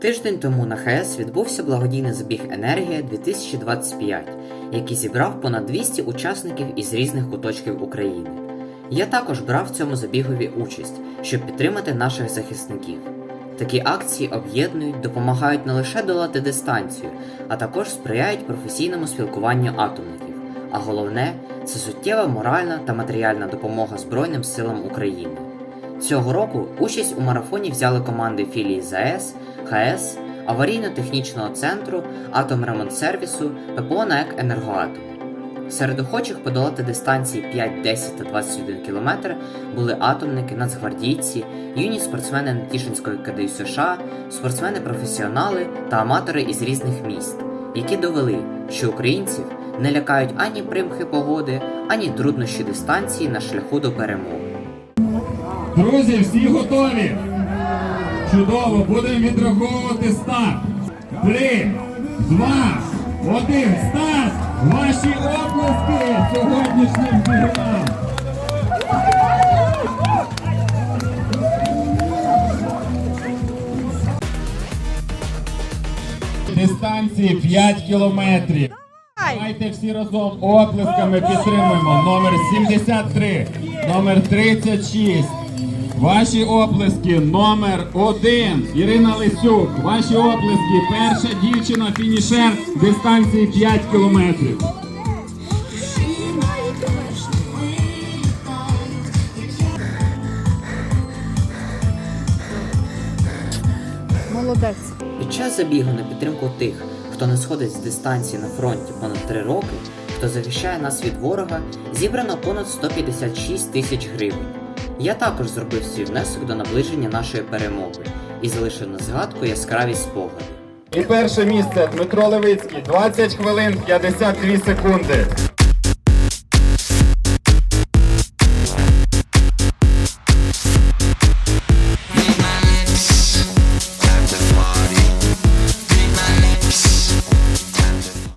Тиждень тому на ХС відбувся благодійний забіг Енергія 2025, який зібрав понад 200 учасників із різних куточків України. Я також брав в цьому забігові участь, щоб підтримати наших захисників. Такі акції об'єднують, допомагають не лише долати дистанцію, а також сприяють професійному спілкуванню атомників. А головне це суттєва моральна та матеріальна допомога Збройним силам України. Цього року участь у марафоні взяли команди філії ЗАЕС, ХС, аварійно-технічного центру, Атомремонтсервісу, ППО НАЕК «Енергоатом». Серед охочих подолати дистанції 5, 10 та 21 км були атомники, нацгвардійці, юні спортсмени Нетішинської КДЮ США, спортсмени-професіонали та аматори із різних міст, які довели, що українців не лякають ані примхи погоди, ані труднощі дистанції на шляху до перемоги. Друзі, всі готові? Чудово, будемо відраховувати старт. Три, два, один, старт! Ваші оплески сьогоднішнім бігунам! Дистанції 5 кілометрів. Давайте всі разом оплесками підтримуємо. Номер 73, номер 36. Ваші оплески номер 1. Ірина Лисюк. Ваші оплески. Перша дівчина фінішер дистанції 5 кілометрів. Молодець. Під час забігу на підтримку тих, хто не сходить з дистанції на фронті понад 3 роки, хто захищає нас від ворога, зібрано понад 156 тисяч гривень. Я також зробив свій внесок до наближення нашої перемоги і залишив на згадку яскраві спогади. І перше місце Дмитро Левицький. 20 хвилин 52 секунди.